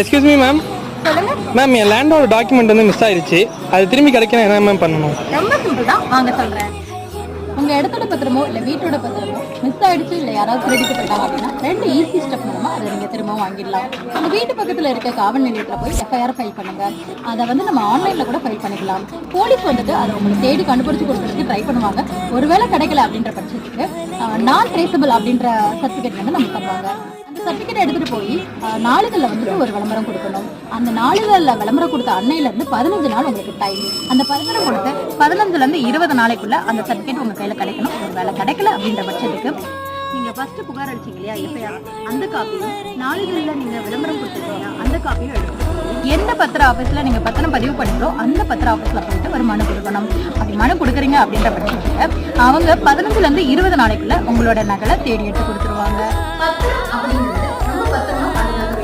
Excuse me ma'am ma'am என் லேண்டோட document வந்து மிஸ் ஆயிருச்சு. அது திரும்பி கிடைக்கணும் என்ன மேம் பண்ணணும்? ரொம்ப சிம்பிள் தான். வாங்க சொல்றேன். உங்க இடத்தோட பத்திரமோ இல்ல வீட்டோட பத்திரமோ மிஸ் ஆயிடுச்சு இல்ல யாராவது திருடிட்டு போயிட்டாங்க அப்படின்னா ரெண்டு ஈஸி ஸ்டெப் மூலமா அதை நீங்க திரும்ப வாங்கிடலாம். உங்க வீட்டு பக்கத்துல இருக்க காவல் நிலையத்துல போய் எஃப்ஐஆர் ஃபைல் பண்ணுங்க. அதை வந்து நம்ம ஆன்லைன்ல கூட ஃபைல் பண்ணிக்கலாம். போலீஸ் வந்துட்டு அதை உங்களுக்கு தேடி கண்டுபிடிச்சு கொடுக்கறதுக்கு ட்ரை பண்ணுவாங்க. ஒருவேளை கிடைக்கல அப்படின்ற பட்சத்துக்கு நான் ட்ரேசபிள் அப்படின்ற சர்டிஃபிகேட் வந்து நம்ம தருவாங்க. சர்டிஃபிகேட் எடுத்துட்டு போய் அஹ், வந்துட்டு ஒரு விளம்பரம் கொடுக்கணும். அந்த நாளிதழ்ல விளம்பரம் கொடுத்த அன்னையில இருந்து பதினஞ்சு நாள் உங்களுக்கு டைம் அந்த பதினஞ்சு கொடுத்து பதினஞ்சுல இருந்து இருபது நாளைக்குள்ள அந்த சர்டிஃபிகேட் உங்க கையில கிடைக்கணும். ஒரு வேலை கிடைக்கல அப்படின்ற பட்சத்துக்கு நீங்க ஃபர்ஸ்ட் புகார் அடிச்சீங்க இல்லையா எஃப்ஐஆர் அந்த காப்பியும் நாளிதழ்ல நீங்க விளம்பரம் கொடுத்துருக்கீங்க அந்த காப்பியும் எடுக்கணும் எந்த பத்திர ஆஃபீஸில் நீங்கள் பத்திரம் பதிவு பண்ணுறோ அந்த பத்திர ஆஃபீஸில் போயிட்டு ஒரு மனு கொடுக்கணும். அப்படி மனு கொடுக்குறீங்க அப்படின்ற பட்சத்தில் அவங்க பதினஞ்சுலேருந்து இருபது நாளைக்குள்ளே உங்களோட நகலை தேடி எடுத்து கொடுத்துருவாங்க. பத்திரம் அப்படிங்கிறது